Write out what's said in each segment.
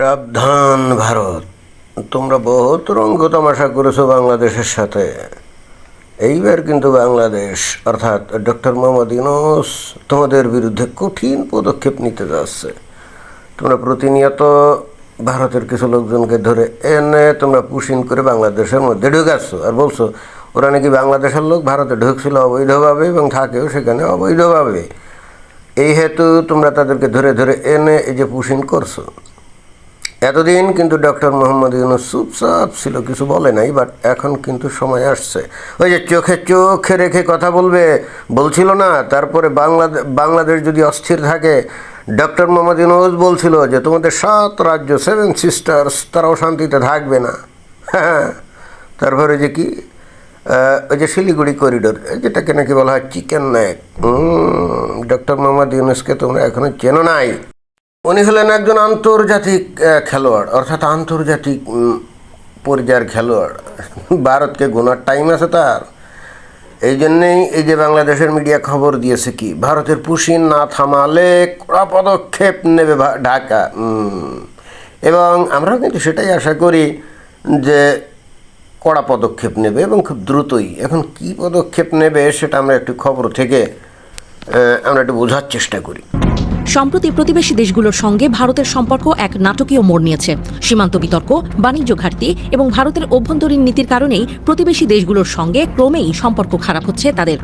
সাবধান ভারত। তোমরা বহুত রঙ্গ তামাশা করেছ বাংলাদেশের সাথে। এইবার কিন্তু বাংলাদেশ, অর্থাৎ ডক্টর মোহাম্মদ ইউনুস তোমাদের বিরুদ্ধে কঠিন পদক্ষেপ নিতে যাচ্ছে। তোমরা প্রতিনিয়ত ভারতের কিছু লোকজনকে ধরে এনে তোমরা পুশিন করে বাংলাদেশের মধ্যে ঢুকাচ্ছ। আর বলছো, ওরা নাকি বাংলাদেশের লোক, ভারতে ঢুকছিল অবৈধভাবে এবং থাকেও সেখানে অবৈধভাবে। এই হেতু তোমরা তাদেরকে ধরে ধরে এনে এই যে পুশিন করছ। এতদিন কিন্তু ডক্টর মোহাম্মদ ইউনুস চুপচাপ ছিল, কিছু বলে নাই বাট এখন কিন্তু সময় আসছে। ওই যে চোখে চোখে রেখে কথা বলবে, বলছিল না, তারপরে বাংলাদেশ বাংলাদেশ যদি অস্থির থাকে, ডক্টর মোহাম্মদ ইউনুস বলছিল যে, তোমাদের সাত রাজ্য সেভেন সিস্টার্স তারাও শান্তিতে থাকবে না। হ্যাঁ তারপরে যে কি? ওই যে শিলিগুড়ি করিডোর যেটাকে নাকি বলা হয় চিকেন নেক ডক্টর মোহাম্মদ ইউনুসকে তোমরা এখনও চেনো নাই। উনি হলেন একজন আন্তর্জাতিক খেলোয়াড়, অর্থাৎ আন্তর্জাতিক পর্যায়ের খেলোয়াড়। ভারতকে গোনার টাইম আছে তার। এই জন্যেই এই যে বাংলাদেশের মিডিয়া খবর দিয়েছে কি, ভারতের পুশিন না থামালে কড়া পদক্ষেপ নেবে ঢাকা। এবং আমরাও কিন্তু সেটাই আশা করি যে কড়া পদক্ষেপ নেবে এবং খুব দ্রুতই। এখন কি পদক্ষেপ নেবে সেটা আমরা একটু খবর থেকে আমরা একটু বোঝার চেষ্টা করি। সম্প্রতি প্রতিবেশী দেশগুলোর সঙ্গে ভারতের সম্পর্ক এক নাটকীয় মোড় নিয়েছে। সীমান্ত বিতর্ক, বাণিজ্য ঘাটতি এবং ভারতের অভ্যন্তরীণ নীতির কারণেই প্রতিবেশী দেশগুলোর সঙ্গে ক্রমেই সম্পর্ক খারাপ হচ্ছে তাদের।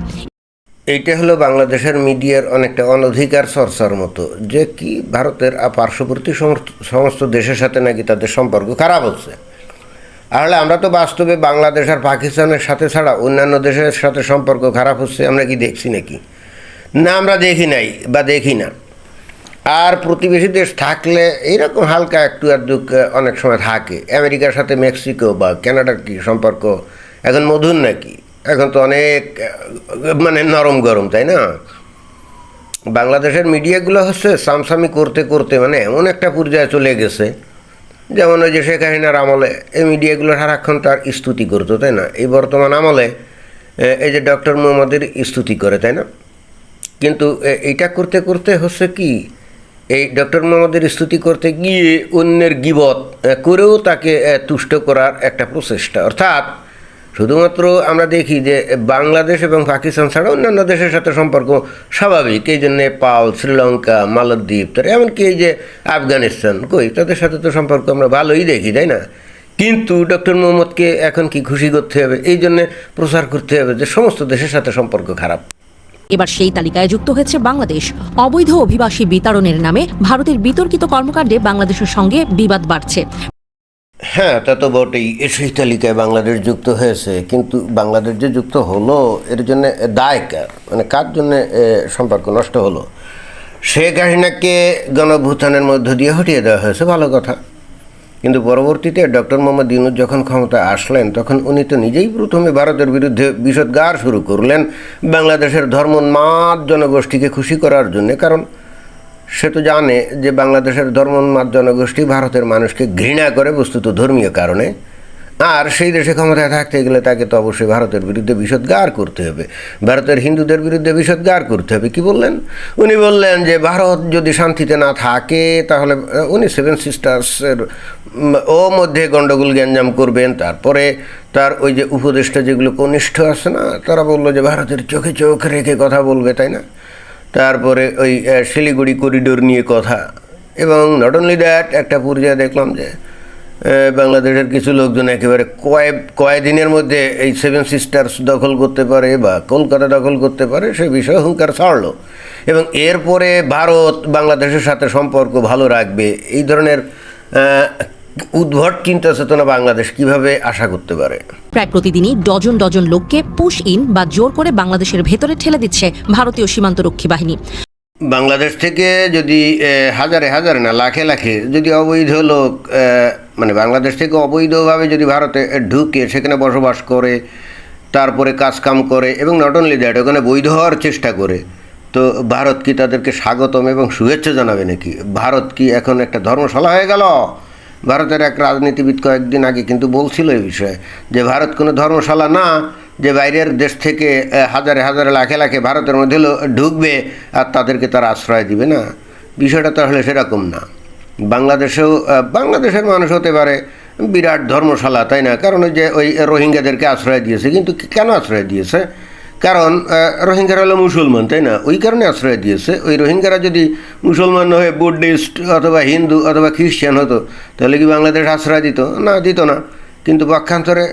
এইটা হলো বাংলাদেশের মিডিয়ার অনেকটা অনধিকার চর্চার মতো, যে কি ভারতের পার্শ্ববর্তী সমস্ত- দেশের সাথে নাকি তাদের সম্পর্ক খারাপ হচ্ছে। আসলে আমরা তো বাস্তবে বাংলাদেশ আর পাকিস্তানের সাথে ছাড়া অন্যান্য দেশের সাথে সম্পর্ক খারাপ হচ্ছে, আমরা কি দেখছি নাকি? না, আমরা দেখি নাই বা দেখি না। আর প্রতিবেশী দেশ থাকলে এইরকম হালকা একটু আধটু অনেক সময় থাকে। আমেরিকার সাথে মেক্সিকো বা কানাডার কি সম্পর্ক এখন মধুর নাকি? এখন তো অনেক মানে নরম গরম, তাই না? বাংলাদেশের মিডিয়াগুলো হচ্ছে সামসামি করতে করতে মানে এমন একটা পর্যায়ে চলে গেছে। যেমন ওই যে শেখ হাসিনার আমলে এই মিডিয়াগুলো সারাক্ষণ তার স্তুতি করতো, তাই না? এই বর্তমান আমলে এই যে ডক্টর মোহাম্মদের স্তুতি করে, তাই না? কিন্তু, এ- এইটা করতে করতে হচ্ছে কি এই ডক্টর মোহাম্মদের স্তুতি করতে গিয়ে অন্যের গিবত করেও তাকে তুষ্ট করার একটা প্রচেষ্টা। অর্থাৎ শুধুমাত্র আমরা দেখি যে বাংলাদেশ এবং পাকিস্তান ছাড়া অন্যান্য দেশের সাথে সম্পর্ক স্বাভাবিক। এই যে নেপাল শ্রীলঙ্কা, মালদ্বীপ, তার এমনকি এই যে আফগানিস্তান, কই, তাদের সাথে তো সম্পর্ক আমরা ভালোই দেখি, তাই না? কিন্তু ডক্টর মোহাম্মদকে এখন কি খুশি করতে হবে? এই জন্যে প্রচার করতে হবে যে সমস্ত দেশের সাথে সম্পর্ক খারাপ। এবার সেই তালিকায় যুক্ত হয়েছে বাংলাদেশ। অবৈধ অভিবাসী বিতরণের নামে ভারতের বিতর্কিত কর্মকাণ্ডে বাংলাদেশের সঙ্গে বিবাদ বাড়ছে। হ্যাঁ তা তো বটেই। সেই তালিকায় বাংলাদেশ যুক্ত হয়েছে। কিন্তু বাংলাদেশ যে যুক্ত হলো, এর জন্য দায় কার? মানে কার জন্য সম্পর্ক নষ্ট হলো? শেখ হাসিনাকে গণভূতানের মধ্য দিয়ে হটিয়ে দেওয়া হয়েছে, ভালো কথা। কিন্তু পরবর্তীতে ডক্টর মোহাম্মদ ইউনুস যখন ক্ষমতা আসলেন, তখন উনি তো নিজেই প্রথমে ভারতের বিরুদ্ধে বিষদগার শুরু করলেন বাংলাদেশের ধর্মোন্মাদ জনগোষ্ঠীকে খুশি করার জন্য। কারণ সে তো জানে যে বাংলাদেশের ধর্মোন্মাদ জনগোষ্ঠী ভারতের মানুষকে ঘৃণা করে, বস্তুত ধর্মীয় কারণে। আর সেই দেশে ক্ষমতায় থাকতে গেলে তাকে তো অবশ্যই ভারতের বিরুদ্ধে বিষদগার করতে হবে। ভারতের হিন্দুদের বিরুদ্ধে বিষদগার করতে হবে, কি বললেন? উনি বললেন যে, ভারত যদি শান্তিতে না থাকে, তাহলে উনি সেভেন সিস্টার্সের ও মধ্যে গণ্ডগোল গ্যাঞ্জাম করবেন, তারপরে তার ওই যে উপদেষ্টা যেগুলো কনিষ্ঠ আছে না, তারা বলল যে, ভারতের চোখে চোখ রেখে কথা বলবে তাই না? তারপরে ওই শিলিগুড়ি করিডোর নিয়ে কথা। এবং নট অনলি দ্যাট একটা পর্যায়ে দেখলাম যে বাংলাদেশের কিছু লোকজন একেবারে কয় কয়দিনের মধ্যে এই সেভেন সিস্টার্স দখল করতে পারে বা কলকাতা দখল করতে পারে সে বিষয়ে হুঙ্কার ছাড়লো। এবং এরপরে ভারত বাংলাদেশের সাথে সম্পর্ক ভালো রাখবে, এই ধরনের উদ্ভট চিন্তা চেতনা বাংলাদেশ কীভাবে আশা করতে পারে? প্রায় প্রতিদিনই ডজন ডজন লোককে পুশ ইন বা জোর করে বাংলাদেশের ভেতরে ঠেলে দিচ্ছে ভারতীয় সীমান্তরক্ষী বাহিনী। বাংলাদেশ থেকে যদি হাজারে হাজারে না, লাখে লাখে যদি অবৈধ লোক মানে বাংলাদেশ থেকে অবৈধভাবে যদি ভারতে ঢুকে সেখানে বসবাস করে, তারপরে কাজকাম করে এবং নট অনলি দ্যাট ওখানে বৈধ হওয়ার চেষ্টা করে, তো ভারত কি তাদেরকে স্বাগতম এবং শুভেচ্ছা জানাবে নাকি? ভারত কি এখন একটা ধর্মশালা হয়ে গেল? ভারতের এক রাজনীতিবিদ কয়েকদিন আগে কিন্তু বলছিল এই বিষয়ে যে ভারত কোনো ধর্মশালা না যে বাইরের দেশ থেকে হাজারে হাজারে, লাখে লাখে ভারতের মধ্যে ঢুকবে, আর তাদেরকে তারা আশ্রয় দিবে না। বিষয়টা তাহলে সেরকম না। বাংলাদেশেও বাংলাদেশের মানুষ হতে পারে, বিরাট ধর্মশালা, তাই না? কারণ ওই যে ওই রোহিঙ্গাদেরকে আশ্রয় দিয়েছে, কিন্তু কেন আশ্রয় দিয়েছে? কারণ রোহিঙ্গারা হলো মুসলমান, তাই না? ওই কারণে আশ্রয় দিয়েছে। ওই রোহিঙ্গারা যদি মুসলমান হয়ে বুদ্ধিস্ট অথবা হিন্দু অথবা খ্রিস্টান হতো, তাহলে কি বাংলাদেশ আশ্রয় দিত? না দিত না। কিন্তু পক্ষান্তরে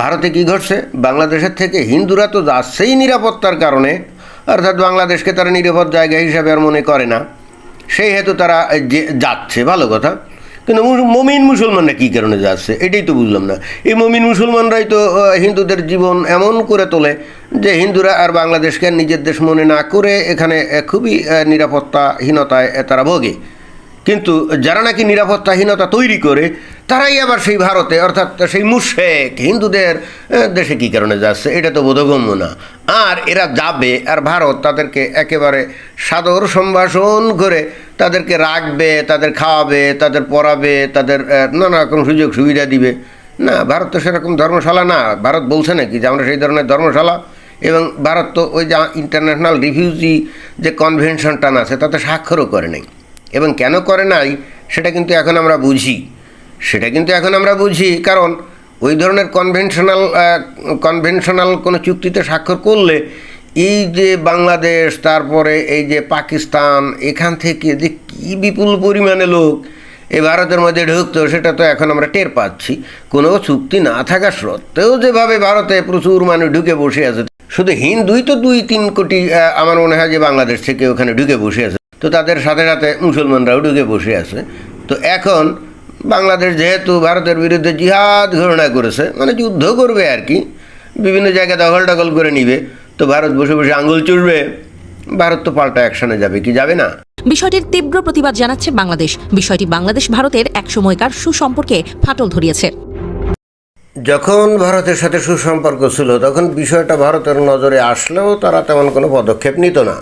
ভারতে কি ঘটছে? বাংলাদেশের থেকে হিন্দুরা তো যাচ্ছেই নিরাপত্তার কারণে, অর্থাৎ বাংলাদেশকে তারা নিরাপদ জায়গা হিসাবে আর মনে করে না। সেই হেতু তারা যাচ্ছে, ভালো কথা। কিন্তু মমিন মুসলমানরা কী কারণে যাচ্ছে? এটাই তো বুঝলাম না। এই মমিন মুসলমানরাই তো হিন্দুদের জীবন এমন করে তোলে যে হিন্দুরা আর বাংলাদেশকে নিজের দেশ মনে না করে এখানে খুবই নিরাপত্তাহীনতায় তারা ভোগে। কিন্তু যারা নাকি নিরাপত্তাহীনতা তৈরি করে, তারাই আবার সেই ভারতে, অর্থাৎ সেই মুশেক হিন্দুদের দেশে কী কারণে যাচ্ছে? এটা তো বোধগম্য না। আর এরা যাবে, আর ভারত তাদেরকে একেবারে সাদর সম্ভাষণ করে তাদেরকে রাখবে, তাদের খাওয়াবে, তাদের পড়াবে, তাদের নানা রকম সুযোগ সুবিধা দিবে। না, ভারত তো সেরকম ধর্মশালা না। ভারত বলছে নাকি যে আমরা সেই ধরনের ধর্মশালা? এবং ভারত তো ওই যে ইন্টারন্যাশনাল রিফিউজি যে কনভেনশনটা আছে তাতে স্বাক্ষরও করে নাই। এবং কেন করে নাই, সেটা কিন্তু এখন আমরা বুঝি। সেটা কিন্তু এখন আমরা বুঝি, কারণ ওই ধরনের কনভেনশনাল কনভেনশনাল কোনো চুক্তিতে স্বাক্ষর করলে এই যে বাংলাদেশ, তারপরে এই যে পাকিস্তান, এখান থেকে যে কী বিপুল পরিমাণে লোক এই ভারতের মধ্যে ঢুকতো, সেটা তো এখন আমরা টের পাচ্ছি। কোনো চুক্তি না থাকা সত্ত্বেও যেভাবে ভারতে প্রচুর মানুষ ঢুকে বসে আছে। শুধু হিন্দুই তো দুই তিন কোটি আমার মনে হয় যে বাংলাদেশ থেকে ওখানে ঢুকে বসে আছে। তো তাদের সাথে সাথে মুসলমানরাও ঢুকে বসে আছে। তো এখন বাংলাদেশ যেহেতু ভারতের বিরুদ্ধে জিহাদ ঘোষণা করেছে মানে যুদ্ধ করবে আর কি বিভিন্ন জায়গায় দখল টখল করে নিবে তো ভারত বসে বসে আঙুল চুড়বে ভারত তো পাল্টা অ্যাকশনে যাবে কি যাবে না? বিষয়টির তীব্র প্রতিবাদ জানাচ্ছে বাংলাদেশ। বিষয়টি বাংলাদেশ ভারতের এক সময়কার সুসম্পর্কে ফাটল ধরিয়েছে। যখন ভারতের সাথে সুসম্পর্ক ছিল তখন বিষয়টা ভারতের নজরে আসলেও তারা তেমন কোনো পদক্ষেপ নিত না।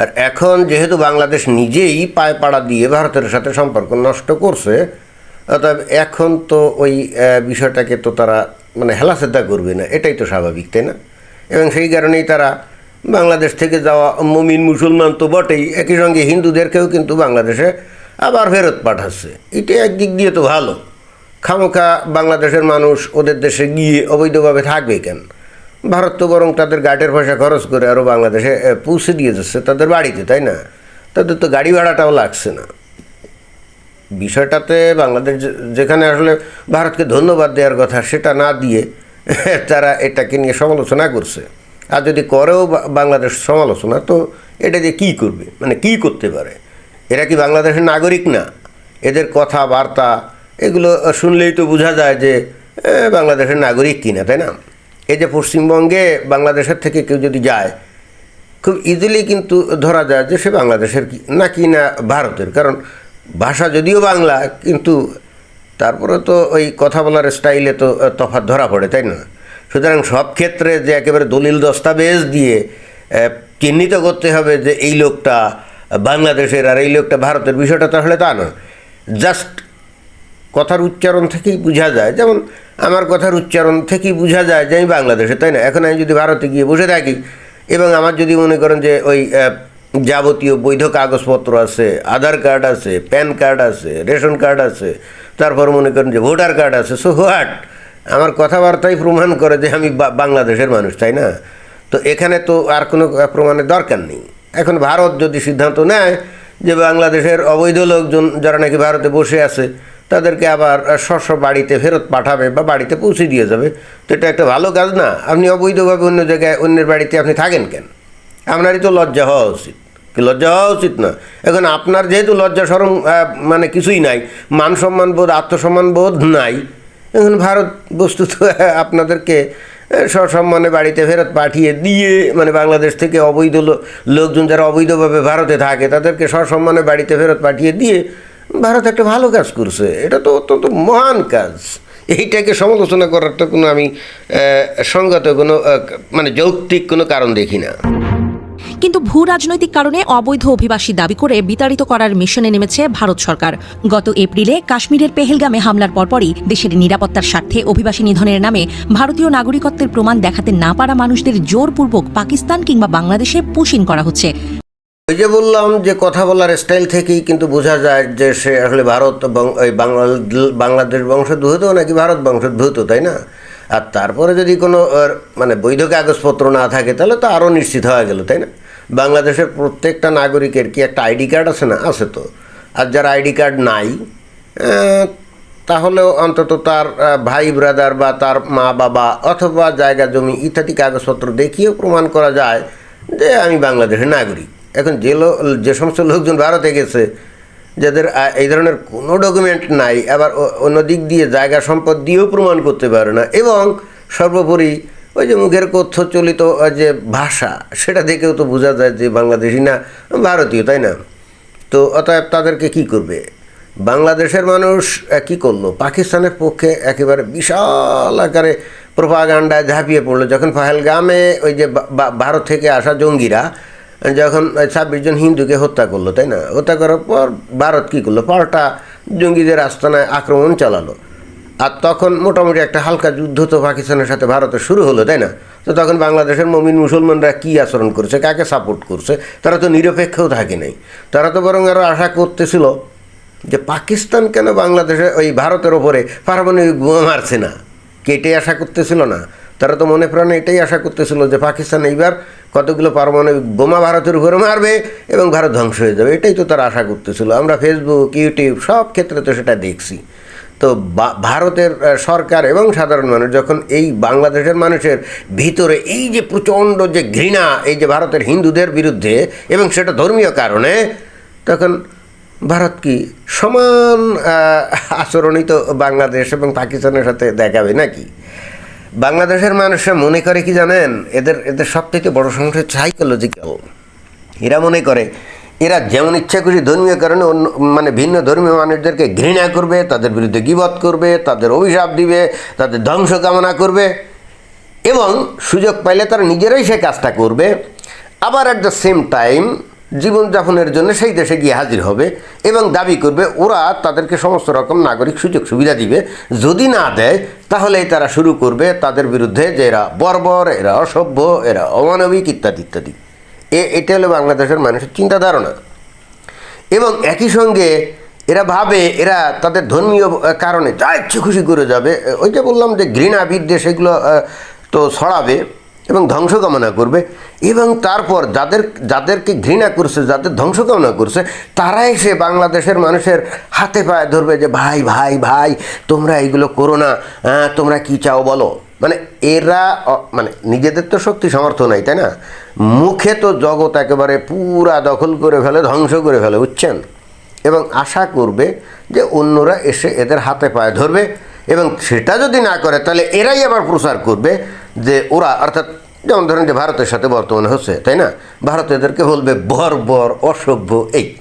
আর এখন যেহেতু বাংলাদেশ নিজেই পায়ে পাড়া দিয়ে ভারতের সাথে সম্পর্ক নষ্ট করছে, অতএব এখন তো ওই বিষয়টাকে তো তারা মানে হেলাসেদ্ধা করবে না, এটাই তো স্বাভাবিক, তাই না? এবং সেই কারণেই তারা বাংলাদেশ থেকে যাওয়া মমিন মুসলমান তো বটেই, একই সঙ্গে হিন্দুদেরকেও কিন্তু বাংলাদেশে আবার ফেরত পাঠাচ্ছে। এটা একদিক দিয়ে তো ভালো। খামোখা বাংলাদেশের মানুষ ওদের দেশে গিয়ে অবৈধভাবে থাকবে কেন? ভারত তো বরং তাদের গাড়ির পয়সা খরচ করে আরও বাংলাদেশে পৌঁছে দিয়ে যাচ্ছে তাদের বাড়িতে, তাই না? তাদের তো গাড়ি ভাড়াটাও লাগছে না। বিষয়টাতে বাংলাদেশ যে- যেখানে আসলে ভারতকে ধন্যবাদ দেওয়ার কথা সেটা না দিয়ে তারা এটাকে নিয়ে সমালোচনা করছে। আর যদি করেও বাংলাদেশ সমালোচনা, তো এটা দিয়ে কী করবে? মানে কী করতে পারে? এরা কি বাংলাদেশের নাগরিক না? এদের কথাবার্তা, এগুলো শুনলেই তো বোঝা যায় যে বাংলাদেশের নাগরিক কিনা, তাই না? এই যে পশ্চিমবঙ্গে বাংলাদেশের থেকে কেউ যদি যায়, খুব ইজিলি কিন্তু ধরা যায় যে সে বাংলাদেশের কি, না কি না ভারতের। কারণ ভাষা যদিও বাংলা, কিন্তু তারপরে তো ওই কথা বলার স্টাইলে তো তফাৎ ধরা পড়ে, তাই না? সুতরাং সব ক্ষেত্রে যে একেবারে দলিল দস্তাবেজ দিয়ে চিহ্নিত করতে হবে যে এই লোকটা বাংলাদেশের আর এই লোকটা ভারতের বিষয়টা তাহলে তা না জাস্ট কথার উচ্চারণ থেকেই বোঝা যায়। যেমন আমার কথার উচ্চারণ থেকেই বোঝা যায় যে আমি বাংলাদেশে, তাই না? এখন আমি যদি ভারতে গিয়ে বসে থাকি এবং আমার যদি মনে করেন যে ওই যাবতীয় বৈধ কাগজপত্র আছে, আধার কার্ড আছে, প্যান কার্ড আছে, রেশন কার্ড আছে, তারপর মনে করেন যে ভোটার কার্ড আছে সো হোয়াট আমার কথাবার্তাই প্রমাণ করে যে আমি বাংলাদেশের মানুষ, তাই না? তো এখানে তো আর কোনো প্রমাণের দরকার নেই। এখন ভারত যদি সিদ্ধান্ত নেয় যে বাংলাদেশের অবৈধ লোকজন যারা নাকি ভারতে বসে আছে তাদেরকে আবার স্ব বাড়িতে ফেরত পাঠাবে বা বাড়িতে পৌঁছে দিয়ে যাবে। তো এটা একটা ভালো কাজ না। আপনি অবৈধভাবে অন্য জায়গায় অন্যের বাড়িতে আপনি থাকেন কেন? আপনারই তো লজ্জা হওয়া উচিত। লজ্জা হওয়া উচিত না? এখন আপনার যেহেতু লজ্জা সরম মানে কিছুই নাই মান সম্মান বোধ, আত্মসম্মান বোধ নাই, এখন ভারত বস্তুত আপনাদেরকে সসম্মানে বাড়িতে ফেরত পাঠিয়ে দিয়ে মানে বাংলাদেশ থেকে অবৈধ লোকজন যারা অবৈধভাবে ভারতে থাকে, তাদেরকে সসম্মানে বাড়িতে ফেরত পাঠিয়ে দিয়ে ভারত একটা ভালো কাজ করছে। এটা তো অত্যন্ত মহান কাজ। এইটাকে সমালোচনা করার তো কোনো আমি আহ, সঙ্গত কোনো মানে যৌক্তিক কোনো কারণ দেখি না। কিন্তু ভূ রাজনৈতিক কারণে অবৈধ অভিবাসী দাবি করে বিতাড়িত করার মিশনে নেমেছে ভারত সরকার। গত এপ্রিলে কাশ্মীরের পেহেলগামে হামলার পরপরই দেশের নিরাপত্তার স্বার্থে অভিবাসী নিধনের নামে ভারতীয় নাগরিকত্বের প্রমাণ দেখাতে না পারা মানুষদের জোরপূর্বক পাকিস্তান কিংবা বাংলাদেশে পুশিন করা হচ্ছে। ওই যে বললাম যে কথা বলার স্টাইল থেকেই কিন্তু বোঝা যায় যে সে আসলে ভারত ওই বাংলাদেশ বংশোদ্ভূত নাকি ভারত বংশোদ্ভূত, তাই না? আর তারপরে যদি কোনো মানে বৈধ কাগজপত্র না থাকে, তাহলে তো আরও নিশ্চিত হয়ে গেল, তাই না? বাংলাদেশের প্রত্যেকটা নাগরিকের কি একটা আইডি কার্ড আছে না? আছে তো। আর যার আইডি কার্ড নাই তাহলেও অন্তত তার ভাই ব্রাদার বা তার মা বাবা অথবা জায়গা জমি ইত্যাদি কাগজপত্র দেখিয়েও প্রমাণ করা যায় যে আমি বাংলাদেশের নাগরিক। এখন যে যে সমস্ত লোকজন ভারতে গেছে, যাদের এই ধরনের কোনো ডকুমেন্ট নাই, আবার অন্য দিক দিয়ে জায়গা সম্পদ দিয়েও প্রমাণ করতে পারে না। এবং সর্বোপরি ওই যে মুখের কথ্য চলিত যে ভাষা, সেটা দেখেও তো বোঝা যায় যে বাংলাদেশি না, ভারতীয়, তাই না? তো অতএব তাদেরকে কি করবে? বাংলাদেশের মানুষ কি করল? পাকিস্তানের পক্ষে একেবারে বিশাল আকারে প্রোপাগান্ডায় ঝাঁপিয়ে পড়ল। যখন পাহেলগামে ওই যে ভারত থেকে আসা জঙ্গিরা যখন ছাব্বিশ জন হিন্দুকে হত্যা করল, তাই না? হত্যা করার পর ভারত কী করল? পাল্টা জঙ্গিদের আস্তানায় আক্রমণ চালালো। আর তখন মোটামুটি একটা হালকা যুদ্ধ তো পাকিস্তানের সাথে ভারতে শুরু হলো, তাই না? তো তখন বাংলাদেশের মমিন মুসলমানরা কী আচরণ করছে? কাকে সাপোর্ট করছে? তারা তো নিরপেক্ষও থাকে নাই। তারা তো বরং আরও আশা করতেছিল যে পাকিস্তান কেন বাংলাদেশে ওই ভারতের ওপরে পারমাণবিক বোমা মারছে না? কেটে আশা করতেছিল না? তারা তো মনে প্রাণে এটাই আশা করতেছিল যে পাকিস্তান এইবার কতগুলো পারমাণবিক বোমা ভারতের উপরে মারবে এবং ভারত ধ্বংস হয়ে যাবে। এটাই তো তারা আশা করতেছিল। আমরা ফেসবুক ইউটিউব সব ক্ষেত্রে তো সেটা দেখছি। তো ভারতের সরকার এবং সাধারণ মানুষ যখন এই বাংলাদেশের মানুষের ভিতরে এই যে প্রচণ্ড যে ঘৃণা, এই যে ভারতের হিন্দুদের বিরুদ্ধে এবং সেটা ধর্মীয় কারণে, তখন ভারত কি সমান আচরণই তো বাংলাদেশ এবং পাকিস্তানের সাথে দেখাবে নাকি? বাংলাদেশের মানুষরা মনে করে কি জানেন? এদের এদের সবথেকে বড় সমস্যা সাইকোলজিক্যাল এরা মনে করে, এরা যেমন ইচ্ছা খুশি ধর্মীয় কারণে অন্য মানে ভিন্ন ধর্মীয় মানুষদেরকে ঘৃণা করবে, তাদের বিরুদ্ধে গিবত করবে, তাদের অভিশাপ দিবে, তাদের ধ্বংস কামনা করবে। এবং সুযোগ পাইলে তারা নিজেরাই সে কাজটা করবে। আবার অ্যাট দ্য সেম টাইম জীবনযাপনের জন্য সেই দেশে গিয়ে হাজির হবে এবং দাবি করবে, ওরা তাদেরকে সমস্ত রকম নাগরিক সুযোগ সুবিধা দিবে। যদি না দেয়, তাহলেই তারা শুরু করবে তাদের বিরুদ্ধে যে এরা বর্বর, এরা অসভ্য, এরা অমানবিক ইত্যাদি ইত্যাদি। এ, এটা হলো বাংলাদেশের মানুষের চিন্তা ধারণা এবং একই সঙ্গে এরা ভাবে, এরা তাদের ধর্মীয় কারণে যা ইচ্ছে খুশি করে যাবে। ওই যে বললাম যে ঘৃণা বিদ্বেষ এগুলো তো ছড়াবে। এবং ধ্বংস কামনা করবে। এবং তারপর যাদের, যাদেরকে ঘৃণা করছে, যাদের ধ্বংস কামনা করছে, তারা এসে বাংলাদেশের মানুষের হাতে পায়ে ধরবে যে, ভাই ভাই ভাই, তোমরা এইগুলো করো না। তোমরা কি চাও বলো? মানে এরা মানে নিজেদের তো শক্তি, সামর্থ্য নাই, তাই না? মুখে তো জগৎ একেবারে পুরা দখল করে ফেলে, ধ্বংস করে ফেলে, বুঝছেন? এবং আশা করবে যে অন্যরা এসে এদের হাতে পায়ে ধরবে। এবং সেটা যদি না করে, তাহলে এরাই আবার প্রচার করবে। যে ওরা, অর্থাৎ যেমন ধরেন যে ভারতের সাথে বর্তমানে হচ্ছে, তাই না? ভারত এদেরকে বলবে বর্বর অসভ্য, এই।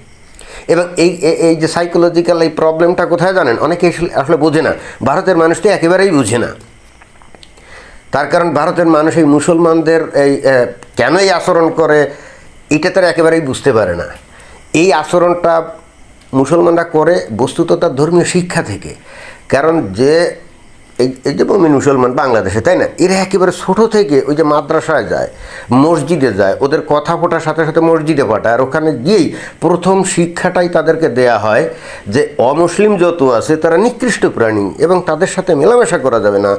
এবং এই এই যে সাইকোলজিক্যাল এই প্রবলেমটা কোথায় জানেন? অনেকে আসলে- বোঝে না। ভারতের মানুষটি একেবারেই বুঝে না। তার কারণ ভারতের মানুষ এই মুসলমানদের এই কেন এই আচরণ করে, এটা তারা একেবারেই বুঝতে পারে না। এই আচরণটা মুসলমানরা করে বস্তুত তার ধর্মীয় শিক্ষা থেকে। কারণ যে এই যে মুসলমান বাংলাদেশে, তাই না? এরা একেবারে ছোটো থেকে ওই যে মাদ্রাসায় যায়, মসজিদে যায়, ওদের কথা ফোটার সাথে সাথে মসজিদে পাঠায়, আর ওখানে গিয়েই প্রথম শিক্ষাটাই তাদেরকে দেয়া হয় যে অমুসলিম যত আছে, তারা নিকৃষ্ট প্রাণী এবং তাদের সাথে মেলামেশা করা যাবে না।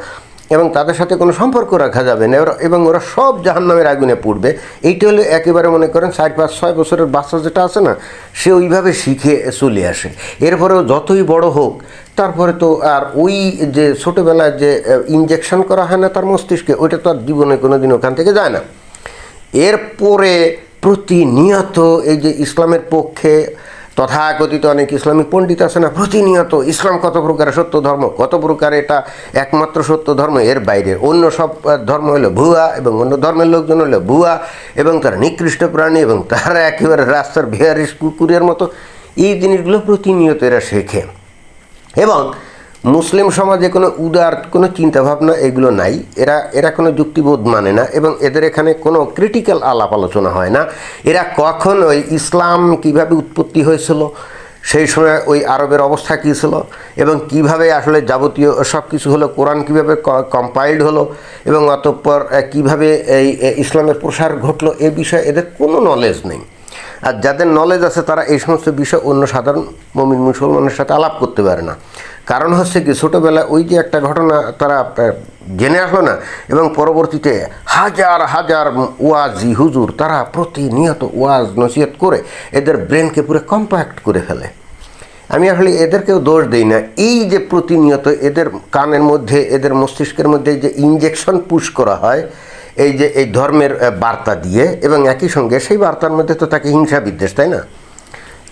এবং তাদের সাথে কোনো সম্পর্ক রাখা যাবে না। এবং ওরা সব জাহান্নামের আগুনে পড়বে। এইটা হলে একেবারে মনে করেন চার পাঁচ ছয় বছরের বাচ্চা যেটা আছে না, সে ওইভাবে শিখে চলে আসে। এরপরেও যতই বড় হোক, তারপরে তো আর ওই যে ছোটোবেলায় যে ইনজেকশন করা হয় না তার মস্তিষ্কে, ওইটা তো আর জীবনে কোনো দিন ওখান থেকে যায় না। এরপরে প্রতিনিয়ত এই যে ইসলামের পক্ষে তথাকথিত অনেক ইসলামিক পণ্ডিত আছে না, প্রতিনিয়ত ইসলাম কত প্রকারের সত্য ধর্ম, কত প্রকার এটা একমাত্র সত্য ধর্ম, এর বাইরে। অন্য সব ধর্ম হলো ভুয়া এবং অন্য ধর্মের লোকজন হলো ভুয়া এবং তারা নিকৃষ্ট প্রাণী এবং তারা একেবারে রাস্তার ভেয়ারিস কুকুরের মতো। এই জিনিসগুলো প্রতিনিয়ত এরা শেখে। এবং মুসলিম সমাজে কোনো উদার, কোনো চিন্তাভাবনা এগুলো নাই। এরা এরা কোনো যুক্তিবোধ মানে না এবং এদের এখানে কোনো ক্রিটিক্যাল আলাপ আলোচনা হয় না। এরা কখন ওই ইসলাম কীভাবে উৎপত্তি হয়েছিল, সেই সময় ওই আরবের অবস্থা কী ছিল এবং কীভাবে আসলে যাবতীয় সব কিছু হলো, কোরআন কীভাবে কম্পাইল্ড হলো এবং অতঃপর কীভাবে এই ইসলামের প্রসার ঘটলো, এ বিষয়ে এদের কোনো নলেজ নেই। আর যাদের নলেজ আছে তারা এই সমস্ত বিষয় অন্য সাধারণ মমিন মুসলমানের সাথে আলাপ করতে পারে না। কারণ হচ্ছে কি, ছোটোবেলায় ওই যে একটা ঘটনা তারা জেনে আসলো না, এবং পরবর্তীতে হাজার হাজার ওয়াজি হুজুর তারা প্রতিনিয়ত ওয়াজ নসিহত করে এদের ব্রেনকে পুরো কম্প্যাক্ট করে ফেলে। আমি আসলে এদেরকেও দোষ দিই না। এই যে প্রতিনিয়ত এদের কানের মধ্যে, এদের মস্তিষ্কের মধ্যে যে ইঞ্জেকশন পুশ করা হয়, এই যে এই ধর্মের বার্তা দিয়ে, এবং একই সঙ্গে সেই বার্তার মধ্যে তো তাকে হিংসা বিদ্বেষ তাই না?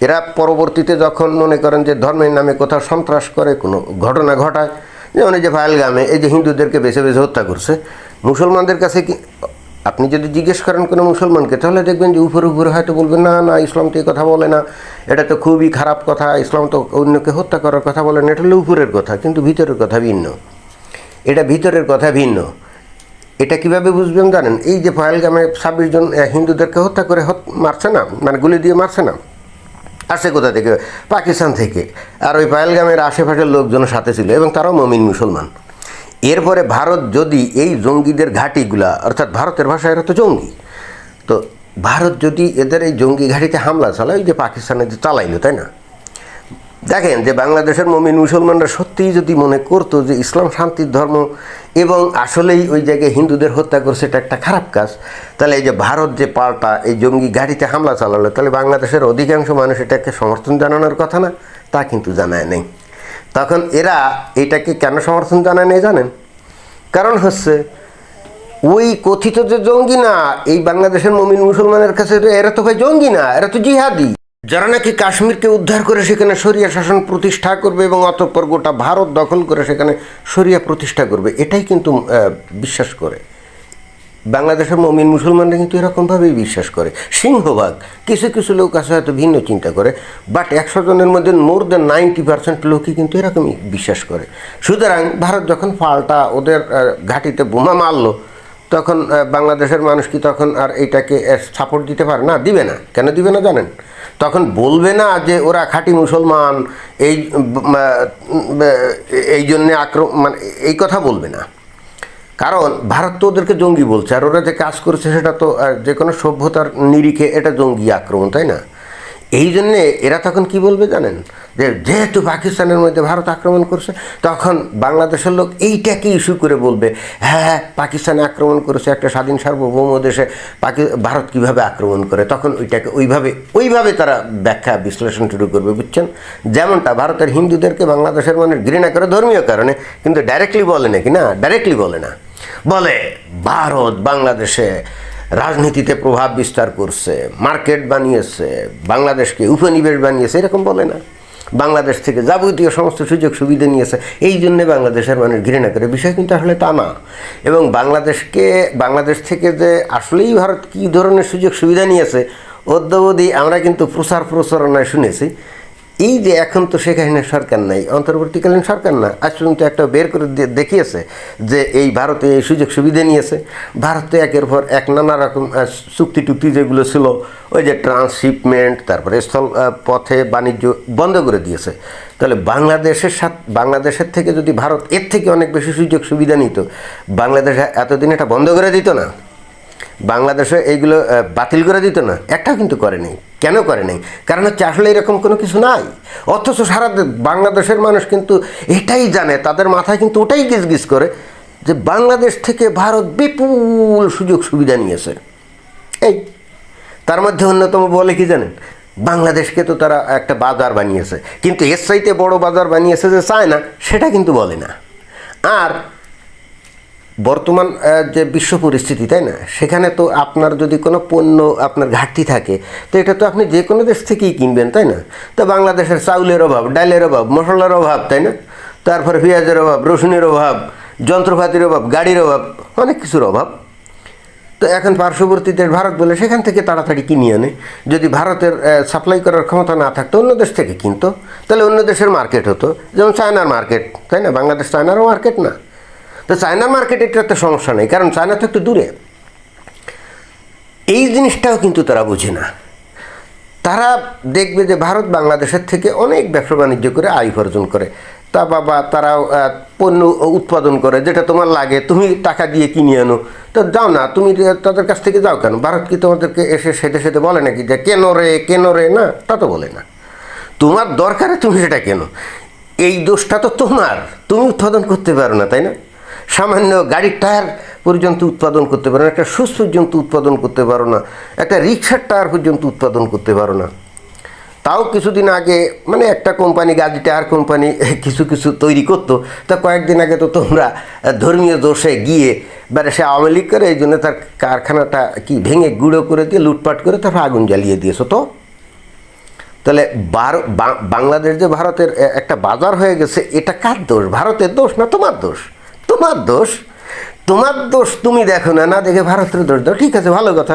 এরা পরবর্তীতে যখন মনে করেন যে ধর্মের নামে কোথাও সন্ত্রাস করে, কোনো ঘটনা ঘটায় যেমন এই যে ফাইলগামে এই যে হিন্দুদেরকে বেছে বেছে হত্যা করছে, মুসলমানদের কাছে কি আপনি যদি জিজ্ঞেস করেন কোনো মুসলমানকে, তাহলে দেখবেন যে উপরে উপরে হয়তো বলবেন, না না, ইসলাম তো কথা বলে না। এটা তো খুবই খারাপ কথা, ইসলাম তো অন্যকে হত্যা করার কথা বলে না। এটা হলো উপরের কথা, কিন্তু ভিতরের কথা ভিন্ন। এটা ভিতরের কথা ভিন্ন। এটা কীভাবে বুঝবেন জানেন? এই যে পহেলগামে ছাব্বিশ জন হিন্দুদেরকে হত্যা করে মারছে না মানে গুলি দিয়ে মারছে না। আসে কোথা থেকে? পাকিস্তান থেকে। আর ওই পায়েলগামের আশেপাশের লোকজন সাথে ছিল এবং তারাও মমিন মুসলমান। এরপরে ভারত যদি এই জঙ্গিদের ঘাঁটিগুলা, অর্থাৎ ভারতের ভাষায় এরা তো জঙ্গি। তো ভারত যদি এদের এই জঙ্গি ঘাঁটিতে হামলা চালায় যে পাকিস্তানে যে চালাইলো, তাই না? দেখেন যে বাংলাদেশের মমিন মুসলমানরা সত্যিই যদি মনে করতো যে ইসলাম শান্তির ধর্ম এবং আসলেই ওই জায়গায় হিন্দুদের হত্যা করছে, এটা একটা খারাপ কাজ। তাহলে এই যে ভারত যে পাল্টা এই জঙ্গি গাড়িতে হামলা চালালো, তাহলে বাংলাদেশের অধিকাংশ মানুষ এটাকে সমর্থন জানানোর কথা না? তা কিন্তু জানায় নেই। তখন এরা এটাকে কেন সমর্থন জানায় নেই জানেন? কারণ হচ্ছে, ওই কথিত যে জঙ্গি না, এই বাংলাদেশের মমিন মুসলমানের কাছে এরা তো ভাই জঙ্গি না, এরা তো জিহাদি। যারা নাকি কাশ্মীরকে উদ্ধার করে সেখানে শরিয়া শাসন প্রতিষ্ঠা করবে এবং অতঃপর গোটা ভারত দখল করে সেখানে শরিয়া প্রতিষ্ঠা করবে, এটাই কিন্তু বিশ্বাস করে। বাংলাদেশের মমিন মুসলমানরা কিন্তু এরকমভাবেই বিশ্বাস করে। সিংহভাগ, কিছু কিছু লোক আছে হয়তো ভিন্ন চিন্তা করে, বাট একশো জনের মধ্যে মোর দেন নাইনটি পার্সেন্ট লোকই কিন্তু এরকমই বিশ্বাস করে। সুতরাং ভারত যখন পাল্টা ওদের ঘাঁটিতে বোমা মারলো, তখন বাংলাদেশের মানুষ কি তখন আর এইটাকে সাপোর্ট দিতে পারে? না, দিবে না। কেন দিবে না জানেন? তখন বলবে না যে ওরা খাঁটি মুসলমান, এই এই জন্যে আক্রমণ মানে এই কথা বলবে না। কারণ ভারত তো ওদেরকে জঙ্গি বলছে, আর ওরা যে কাজ করছে সেটা তো যে কোনো সভ্যতার নিরিখে এটা জঙ্গি আক্রমণ, তাই না? এই জন্যে এরা তখন কি বলবে জানেন? যে যেহেতু পাকিস্তানের মধ্যে ভারত আক্রমণ করছে, তখন বাংলাদেশের লোক এইটাকে ইস্যু করে বলবে হ্যাঁ হ্যাঁ পাকিস্তানে আক্রমণ করেছে একটা স্বাধীন সার্বভৌম দেশে, পাকি, ভারত কীভাবে আক্রমণ করে? তখন ওইটাকে ওইভাবে ওইভাবে তারা ব্যাখ্যা, বিশ্লেষণ শুরু করবে, বুঝছেন? যেমনটা ভারতের হিন্দুদেরকে বাংলাদেশের মানুষ ঘৃণা করে ধর্মীয় কারণে, কিন্তু ডাইরেক্টলি বলে নাকি? না ডাইরেক্টলি বলে না। বলে, ভারত বাংলাদেশে রাজনীতিতে প্রভাব বিস্তার করছে, মার্কেট বানিয়েছে, বাংলাদেশকে উপনিবেশ বানিয়েছে, এরকম বলে না। বাংলাদেশ থেকে যাবতীয় সমস্ত সুযোগ সুবিধা নিয়েছে, এই জন্যে বাংলাদেশের মানুষ ঘৃণা করে। বিষয় কিন্তু আসলে তা না। এবং বাংলাদেশকে, বাংলাদেশ থেকে যে আসলেই ভারত কী ধরনের সুযোগ সুবিধা নিয়েছে, অদ্যাবধি আমরা কিন্তু প্রচার প্রচারণায় শুনেছি। এই যে এখন তো শেখ হাসিনার সরকার নাই, অন্তর্বর্তীকালীন সরকার না, আজ পর্যন্ত একটা বের করে দিয়ে দেখিয়েছে যে এই ভারতে এই সুযোগ সুবিধা নিয়েছে। ভারতে একের পর এক নানা রকম চুক্তি টুক্তি যেগুলো ছিল, ওই যে ট্রান্সশিপমেন্ট, তারপরে স্থল পথে বাণিজ্য বন্ধ করে দিয়েছে। তাহলে বাংলাদেশের সাথে, বাংলাদেশের থেকে যদি ভারত এর থেকে অনেক বেশি সুযোগ সুবিধা নিত, বাংলাদেশ এতদিন এটা বন্ধ করে দিত না। বাংলাদেশে এইগুলো বাতিল করে দিত না। একটাও কিন্তু করে নাই। কেন করে নাই? কারণ হচ্ছে আসলে এরকম কোনো কিছু নাই। অথচ সারা বাংলাদেশের মানুষ কিন্তু এটাই জানে, তাদের মাথায় কিন্তু ওটাই গিজ করে যে বাংলাদেশ থেকে ভারত বিপুল সুযোগ সুবিধা নিয়েছে। এই, তার মধ্যে অন্যতম বলে কি জানেন? বাংলাদেশকে তো তারা একটা বাজার বানিয়েছে। কিন্তু এর চাইতে বড় বাজার বানিয়েছে যে চায় না সেটা কিন্তু বলে না। আর বর্তমান যে বিশ্ব পরিস্থিতি, তাই না? সেখানে তো আপনার যদি কোনো পণ্য আপনার ঘাটতি থাকে, তো এটা তো আপনি যে কোনো দেশ থেকেই কিনবেন, তাই না? তো বাংলাদেশের চাউলের অভাব, ডালের অভাব, মশলার অভাব, তাই না? তারপরে পেঁয়াজের অভাব, রসুনের অভাব, যন্ত্রপাতির অভাব, গাড়ির অভাব, অনেক কিছুর অভাব। তো এখন পার্শ্ববর্তী দেশ ভারত বলে সেখান থেকে তাড়াতাড়ি কিনে আনে। যদি ভারতের সাপ্লাই করার ক্ষমতা না থাকতো, অন্য দেশ থেকে কিনতো। তাহলে অন্য দেশের মার্কেট হতো। যেমন চায়নার মার্কেট তাই না? বাংলাদেশ চায়নারও মার্কেট না। তো চায়নার মার্কেট এটা তো সমস্যা নেই, কারণ চায়না তো একটু দূরে। এই জিনিসটাও কিন্তু তারা বুঝে না। তারা দেখবে যে ভারত বাংলাদেশের থেকে অনেক ব্যবসা বাণিজ্য করে আয় উপার্জন করে। তা বাবা, তারাও পণ্য উৎপাদন করে, যেটা তোমার লাগে, তুমি টাকা দিয়ে কিনে আনো। তো যাও না, তুমি তাদের কাছ থেকে যাও কেন? ভারত কি তোমাদেরকে এসে সেতে সেতে বলে নাকি যে, কেন রে কেন রে? না, তা তো বলে না। তোমার দরকারে তুমি সেটা কেন। এই দোষটা তো তোমার, তুমি উৎপাদন করতে পারো না, তাই না? সামান্য গাড়ির টায়ার পর্যন্ত উৎপাদন করতে পারো না, একটা সুচ পর্যন্ত উৎপাদন করতে পারো না, একটা রিক্সার টায়ার পর্যন্ত উৎপাদন করতে পারো না। তাও কিছুদিন আগে মানে একটা কোম্পানি, গাড়ি টায়ার কোম্পানি কিছু কিছু তৈরি করতো, তা কয়েকদিন আগে তো তোমরা ধর্মীয় দোষে গিয়ে মানে সে আওয়ামী লীগ করে, এই জন্য তার কারখানাটা কি ভেঙে গুঁড়ো করে দিয়ে লুটপাট করে তারপর আগুন জ্বালিয়ে দিয়েছ তো? তাহলে বাংলাদেশ যে ভারতের একটা বাজার হয়ে গেছে, এটা কার দোষ? ভারতের দোষ না তোমার দোষ? তোমার দোষ তোমার দোষ তুমি দেখো না না দেখে ভারতের দোষ দাও। ঠিক আছে, ভালো কথা।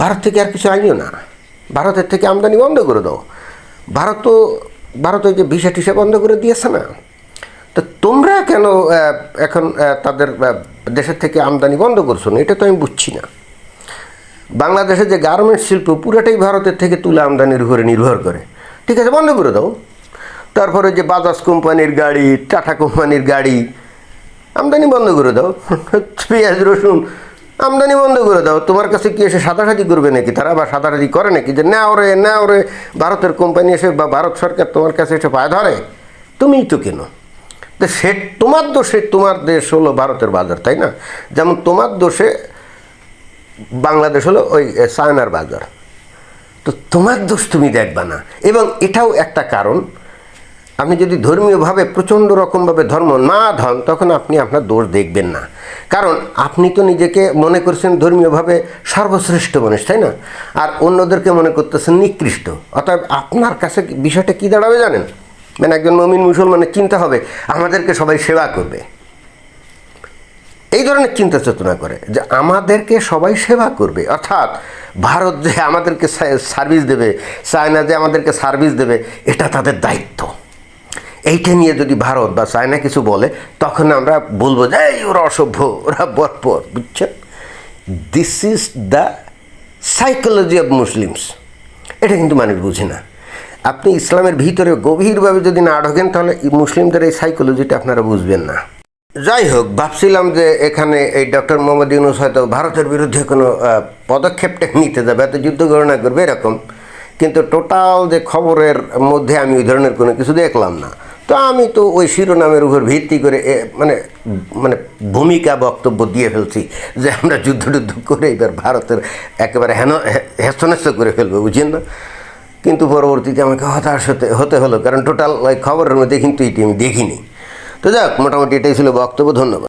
ভারত থেকে আর কিছু আনিও না। ভারতের থেকে আমদানি বন্ধ করে দাও। ভারত তো ভারত ওই যে ভিসা টিসা বন্ধ করে দিয়েছে না। তো তোমরা কেন এখন তাদের দেশের থেকে আমদানি বন্ধ করছ না? এটা তো আমি বুঝছি না। বাংলাদেশে যে গার্মেন্টস শিল্প পুরোটাই ভারতের থেকে তুলা আমদানির উপরে নির্ভর করে। ঠিক আছে, বন্ধ করে দাও। তারপরে যে বাজাজ কোম্পানির গাড়ি টাটা কোম্পানির গাড়ি আমদানি বন্ধ করে দাও। পেঁয়াজ, রসুন, আমদানি বন্ধ করে দাও। তোমার কাছে কি এসে সাদাসাদি করবে নাকি? তারা বা সাদাসাদি করে নাকি যে না ওরে না ওরে ভারতের কোম্পানি এসে বা ভারত সরকার তোমার কাছে এসে পায়ে ধরে? তুমিই তো কেন? তো সে তোমার দোষে তোমার দেশ হলো ভারতের বাজার, তাই না? যেমন তোমার দোষে বাংলাদেশ হলো ওই চায়নার বাজার। তো তোমার দোষ তুমি দেখবা না। এবং এটাও একটা কারণ আপনি যদি ধর্মীয়ভাবে প্রচণ্ড রকমভাবে ধর্ম না ধন তখন আপনি আপনার দোষ দেখবেন না। কারণ আপনি তো নিজেকে মনে করছেন ধর্মীয়ভাবে সর্বশ্রেষ্ঠ মানুষ, তাই না? আর অন্যদেরকে মনে করতেছেন নিকৃষ্ট। অতএব আপনার কাছে বিষয়টা কী দাঁড়াবে জানেন? মানে একজন মমিন মুসলমানের চিন্তা হবে, আমাদেরকে সবাই সেবা করবে। এই ধরনের চিন্তা চেতনা করে যে আমাদেরকে সবাই সেবা করবে। অর্থাৎ ভারত যে আমাদেরকে সার্ভিস দেবে, চায়না যে আমাদেরকে সার্ভিস দেবে, এটা তাদের দায়িত্ব। এইটা নিয়ে যদি ভারত বা চায়না কিছু বলে, তখন আমরা বলব যে, এই, ওরা অসভ্য, ওরা বরপর বুঝছেন this is the psychology of Muslims এটা কিন্তু মানুষ বুঝে না। আপনি ইসলামের ভিতরে গভীরভাবে যদি না ঢোকেন, তাহলে মুসলিমদের এই সাইকোলজিটা আপনারা বুঝবেন না। যাই হোক, ভাবছিলাম যে এখানে এই ডক্টর মোহাম্মদ ইউনুস হয়তো ভারতের বিরুদ্ধে কোনো পদক্ষেপটা নিতে যাবে, এত যুদ্ধ গণনা করবে এরকম। কিন্তু টোটাল যে খবরের মধ্যে আমি ওই ধরনের কোনো কিছু দেখলাম না। তো আমি তো ওই শিরোনামের উপর ভিত্তি করে মানে মানে ভূমিকা বক্তব্য দিয়ে ফেলছি যে আমরা যুদ্ধ টুদ্ধ করে এবার ভারতের একেবারে হেন হেস্তনেস্ত করে ফেলব, বুঝছেন না? কিন্তু পরবর্তীতে আমাকে হতাশ হতে হতে হলো, কারণ টোটাল খবরের মধ্যে কিন্তু এটি আমি দেখিনি। তো যাক, মোটামুটি এটাই ছিল বক্তব্য, ধন্যবাদ।